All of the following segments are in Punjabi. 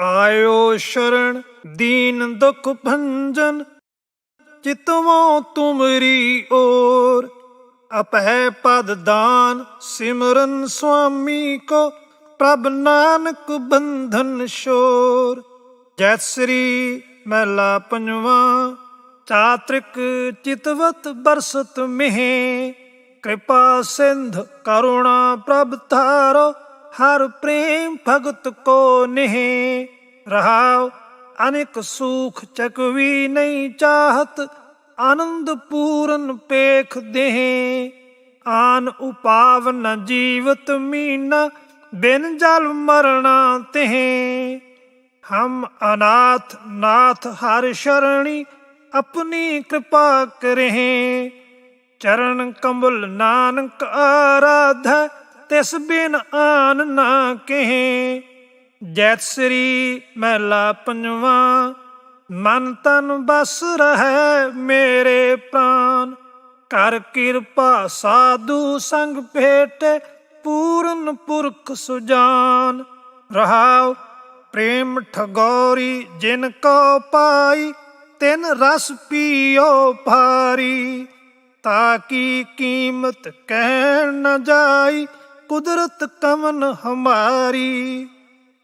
ਆਇਓ ਸ਼ਰਨ ਦੀਨ ਦੁਖ ਭੰਜਨ, ਚਿਤਵੋਂ ਤੁਮਰੀ ਓਰ। ਅਪਹਿ ਪਦ ਦਾਨ ਸਿਮਰਨ ਸੁਆਮੀ ਕੋ, ਪ੍ਰਭ ਨਾਨਕ ਬੰਧਨ ਸ਼ੋਰ। ਜੈ ਸ੍ਰੀ ਮਹਿਲਾ ਪੰਜਵਾ, ਚਾਤ੍ਰਿਕ ਚਿਤਵਤ ਬਰਸਤ ਮਿਹੇ। ਕਿਰਪਾ ਸਿੰਧ ਕਰੁਣਾ ਪ੍ਰਭ ਧਾਰੋ ਹਰ ਪ੍ਰੇਮ ਭਗਤ ਕੋ ਨਿਹੇ, ਰਹਾਉ ਅਨੇਕ ਸੁਖ ਚਕਵੀ ਨਹੀਂ ਚਾਹਤ, ਆਨੰਦ ਪੂਰਨ ਪੇਖ ਦੇਹ। ਆਨ ਉਪਾਵ ਨ ਜੀਵਤ ਮੀਨਾ, ਬਿਨ ਜਲ ਮਰਣਾ ਤਿਹ। ਹਮ ਅਨਾਥ ਨਾਥ ਹਰ ਸ਼ਰਣੀ, ਆਪਣੀ ਕਿਰਪਾ ਕਰਹਿ। ਚਰਨ ਕਮਲ ਨਾਨਕ ਆਰਾਧ ਤਿਸ ਬਿਨ ਆਨ ਨਾ ਕਹੇ। ਜੈ ਸ੍ਰੀ ਮਹਿਲਾ ਪੰਜਵਾ, ਮਨ ਤਨ ਬਸ ਰਹਿ ਮੇਰੇ ਪ੍ਰਾਨ। ਕਰ ਕਿਰਪਾ ਸਾਧੂ ਸੰਗ ਭੇਟ, ਪੂਰਨ ਪੁਰਖ ਸੁਜਾਨ। ਰਹਾਉ ਪ੍ਰੇਮ ਠਗੋਰੀ ਜਿਨ ਕੋ ਪਾਈ, ਤਿਨ ਰਸ ਪੀਓ ਭਾਰੀ। ਤਾਕੀ ਕੀਮਤ ਕਹਿ ਨ ਜਾਈ ਕੁਦਰਤ ਕਮਨ ਹਮਾਰੀ?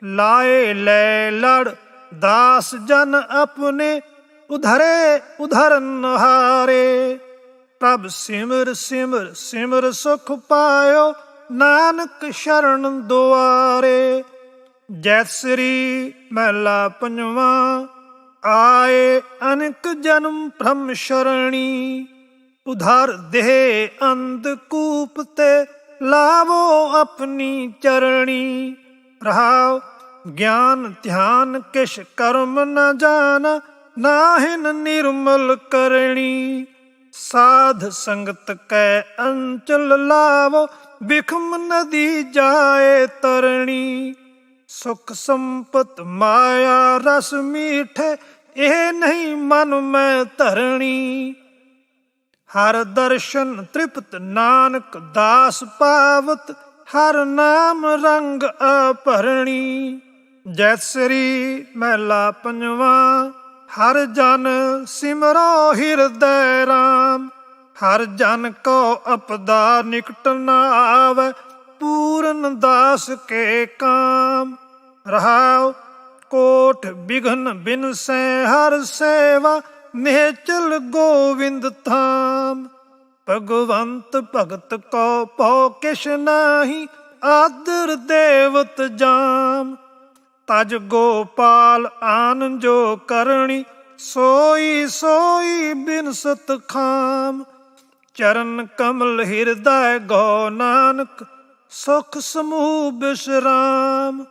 ਲਾਏ ਲੈ ਲੜ, ਦਾਸ ਜਨ ਆਪਣੇ, ਉਧਰੇ ਉਧਰਨ ਹਾਰੇ ਪ੍ਰਭ ਸਿਮਰ ਸਿਮਰ ਸਿਮਰ ਸੁਖ ਪਾਇਓ, ਨਾਨਕ ਸ਼ਰਨ ਦੁਆਰੇ। ਜੈ ਸ੍ਰੀ ਮਹਿਲਾ ਪੰਜਵਾ, ਆਏ ਅਨਕ ਜਨਮ ਭ੍ਰਮ ਸ਼ਰਣੀ। ਉਧਾਰ ਦੇ ਅੰਧ ਕੂਪ ਤੇ ਲਾਵੋ ਆਪਣੀ ਚਰਣੀ। ਰਹਾਉ ਗਿਆਨ, ਧਿਆਨ, ਕਿਛ ਕਰਮ ਨ ਜਾਣ ਨਾਹਿਨ ਨਿਰਮਲ ਕਰਣੀ। ਸਾਧ ਸੰਗਤ ਕੈ ਅੰਚਲ ਲਾਵੋ ਬਿਖਮ ਨਦੀ ਜਾਏ ਤਰਣੀ। ਸੁਖ ਸੰਪਤ ਮਾਇਆ ਰਸ ਮੀਠੇ, ਇਹ ਨਹੀਂ ਮਨ ਮੈਂ ਧਰਣੀ। ਹਰ ਦਰਸ਼ਨ ਤ੍ਰਿਪਤ ਨਾਨਕ ਦਾਸ ਪਾਵਤ, ਹਰ ਨਾਮ ਰੰਗ ਅਪਰਣੀ ਜੈ ਸ੍ਰੀ ਮਹਿਲਾ ਪੰਜਵਾ, ਹਰ ਜਨ ਸਿਮਰੋ ਹਿਰਦੈ ਰਾਮ। ਹਰ ਜਨ ਕੋ ਅਪਦਾ ਨਿਕਟ ਨ ਆਵੈ ਪੂਰਨ ਦਾਸ ਕੇ ਕਾਮ। ਰਹਾਉ ਕੋਟ ਬਿਘਨ ਬਿਨ ਸੈ ਹਰ ਸੇਵਾ ਨਿਹਚਲ ਗੋਵਿੰਦ ਥਾਮ ਭਗਵੰਤ ਭਗਤ ਕੋ ਪਉ ਕਿਛ ਨਾਹੀ, ਆਦਰ ਦੇਵਤ ਜਾਮ। ਤਜ ਗੋਪਾਲ ਆਨ ਜੋ ਕਰਣੀ, ਸੋਈ ਸੋਈ ਬਿਨਸਤ ਖਾਮ। ਚਰਨ ਕਮਲ ਹਿਰਦੈ ਗੋ ਨਾਨਕ, ਸੁਖ ਸਮੂਹ ਬਿਸ਼ਰਾਮ।